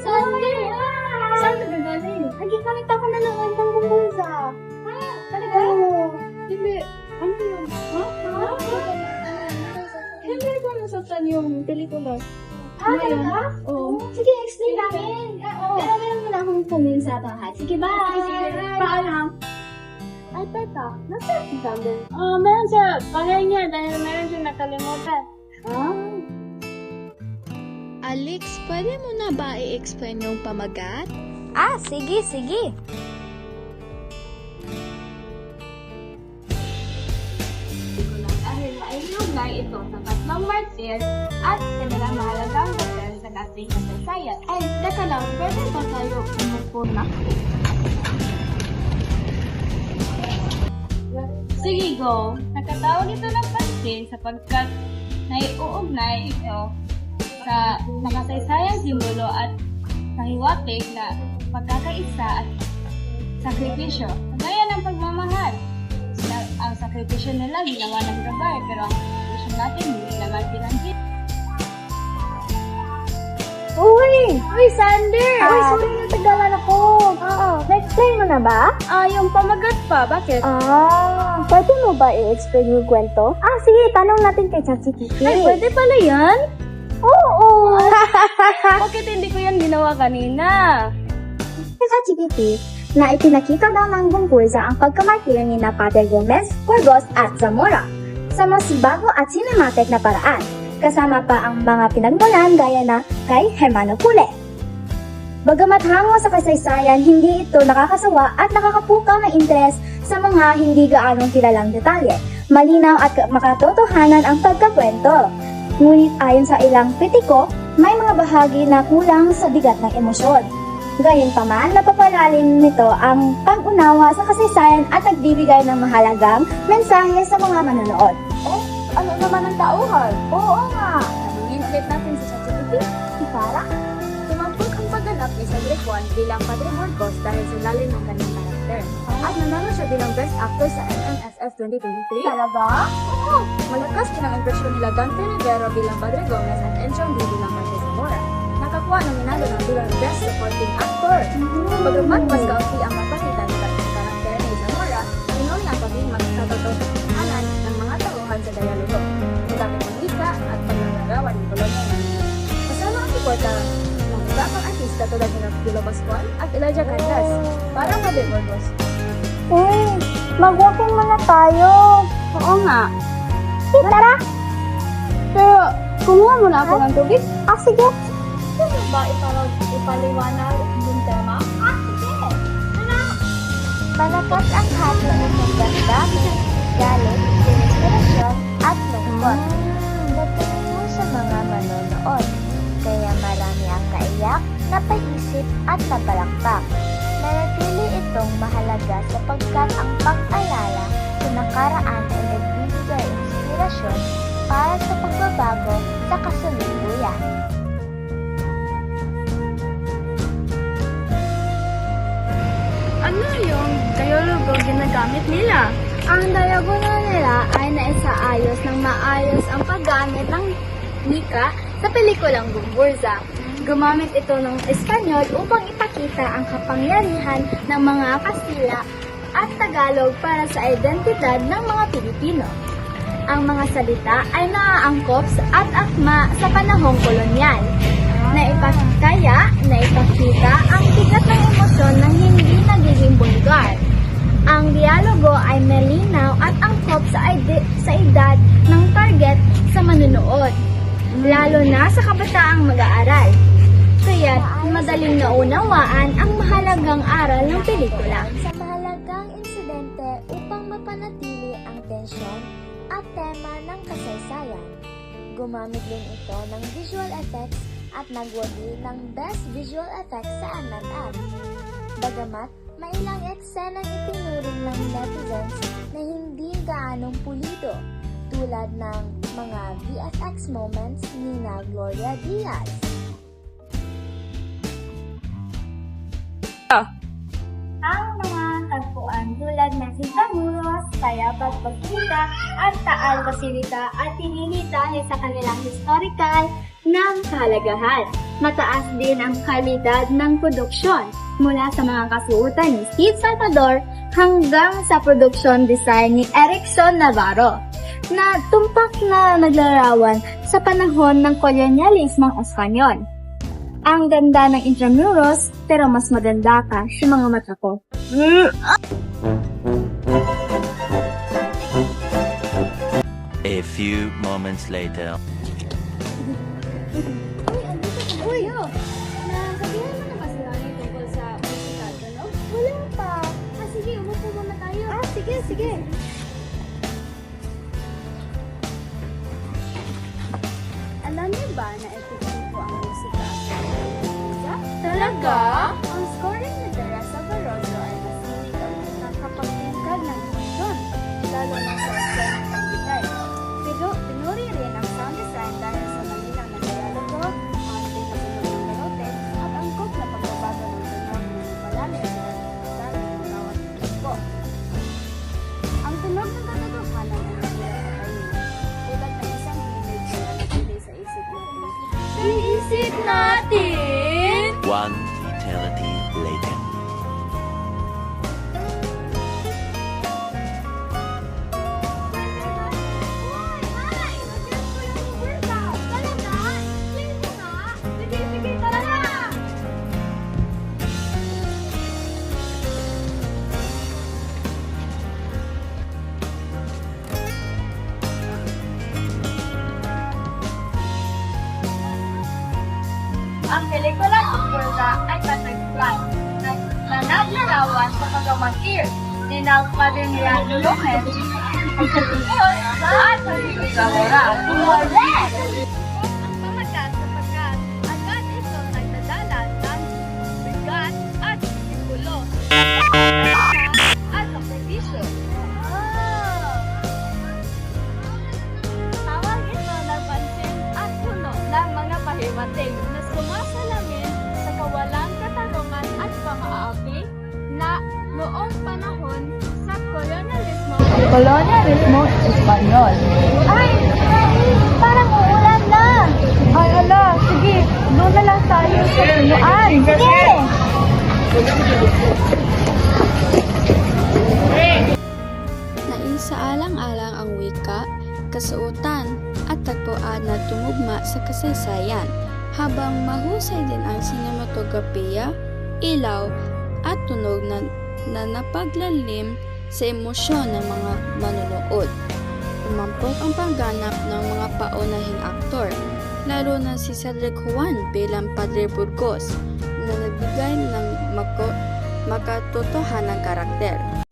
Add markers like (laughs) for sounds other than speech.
Sander! Saan ka gagaling? Nagkikalit ako na naman ng bumulsa. Ah, talaga? Oo. Hindi. Ano yun? Ha? Ha? Hindi ko nasaktan yung pelikula. Ah, Ano talaga? Oo. Sige, explain namin. Oo. Pero meron mo na akong pumin sa bahay. Sige, bye! Paalam. Ay, teta. Nasaan si Sander? Ah, meron sa bahay niya dahil meron siya nakalimutan. Ah. Alex, pwede mo na ba i-explain yung pamagat? Ah, sige, sige. Mailugnay ito sa tatlong martir at kanilang mahalagang papel sa ating kasaysayan. Ay, teka lang, pwede ba tayo umupo na? Sige, go. Nakatawag ito ng pansin sapagkat naiuugnay ito sa nakasaysayan simbolo at kahiwatig na pagkakaisa at sakripisyo. Kagaya ng pagmamahal. Na, ang sakripisyo nila ginawa ng gabar, pero ang sakripisyo natin hindi naman pinanggit. Uy! Uy, Sander! Uy, Ah. sorry na tagalan ako. Oo. Na-explain mo na ba? Ah, yung pamagat pa, bakit? Ah, pwede mo ba i-explain yung kwento? Ah, sige, tanong natin kay ChatGPT. Ay, pwede pala yan? Oo! (laughs) Bakit hindi ko yan ginawa kanina? Kay ChatGPT, na ipinakita daw ng Bungkurza ang pagkamartir ni na Padre Gomez, Burgos at Zamora sa mas bago at cinematic na paraan, kasama pa ang mga pinagmulan gaya na kay Hermano Pule. Bagamat hango sa kasaysayan, hindi ito nakakasawa at nakakapukaw ng interes sa mga hindi gaanong kilalang detalye. Malinaw at makatotohanan ang pagkakwento. Ngunit ayon sa ilang kritiko, may mga bahagi na kulang sa bigat ng emosyon. Gayunpaman, napapalalim nito ang pag-unawa sa kasaysayan at nagbibigay ng mahalagang mensahe sa mga manonood. Eh, ano naman ang tauhan? Oo nga. Tanungin ulit natin si ChatGPT. Si Farah? Juan bilang Padre Burgos dahil sa lalim ng kanyang karakter. At nanalo siya bilang Best Actor sa MMFF 2023. Talaga? Oo! Malakas din ang impresyon nila Dante Rivera bilang Padre Gomez at Enchong D bilang Padre Zamora. Nakakuha ng minado ng bilang Best Supporting Actor. Bagamat mas kaunti ang pang artista tulad ni Pilo Pascual at Elijah Candas. Parang Padre Burgos. Uy, mag-walking muna tayo. Oo nga. Sige, tara. Pero, kumuha muna ako ng tubig. Ah, sige. Ano ba ipalog, ipaliwanag yung tema? Ah, sige. Tara. Malakas ang hati ng damdamin, galit, inspirasyon, at lungkot. Dating napaisip at nabalakpak. Nanatili itong mahalaga sapagkat ang pag-alala sa nakaraan ay nagbibigay inspirasyon para sa pagbabago sa kasalukuyan. Ano yung dialogo ginagamit nila? Ang diagonal nila ay naisaayos ng maayos ang paggamit ng nika sa pelikulang Gumburza. Gumamit ito ng Espanyol upang ipakita ang kapangyarihan ng mga Kastila at Tagalog para sa identidad ng mga Pilipino. Ang mga salita ay naaangkop at akma sa panahong kolonyal na ipakaya na ipakita ang bigat ng emosyon ng hindi nagiging bulgar. Ang dialogo ay malinaw at angkop sa, sa edad ng target sa manunood, lalo na sa kabataang mag-aaral. Kaya madaling naunawaan ang mahalagang aral ng pelikula. sa mahalagang insidente upang mapanatili ang tensyon at tema ng kasaysayan. Gumamit din ito ng visual effects at nagwagi ng Best Visual Effects sa MMF. Bagamat may ilang eksenang itinuring ng netizens na hindi gaanong pulido, tulad ng mga VFX moments ni na Gloria Diaz. Kaya pagpagkita at taal basilita at hinihit dahil sa kanilang historical ng kahalagahan. Mataas din ang kalidad ng produksyon mula sa mga kasuotan ni Steve Salvador hanggang sa production design ni Erickson Navarro na tumpak na naglarawan sa panahon ng kolonyalismong Espanyol. Ang ganda ng intramuros, pero mas maganda ka sa mga mata ko. A few moments later. Uy! Nasabihan mo na ba tungkol sa musical, ano? Wala pa. Ah, sige, umupo muna tayo. Ah, sige, sige. Alam niyo ba na epektibo ang musika at Talaga? Ang pamagat sapagkat agad ito nagdadala ng bigat at sikulo at sakripisyo. Tawag ito ng pansin at puno ng mga pahiwatig na sumasalamin kolonyalismo Kolonyalismo Espanyol. Ay! Parang uulan na! Ay, ala, sige, doon na lang tayo sa punuan. Sige! Naisaalang-alang ang wika, kasuotan, at tagpuan na tumugma sa kasaysayan, habang mahusay din ang sinematografiya, ilaw, at tunog na, na napaglalim sa emosyon ng mga manunood. Umampok ang pagganap ng mga paunahing aktor, lalo na si Cedric Juan bilang Padre Burgos, na nagbigay ng mako, makatotohanang karakter.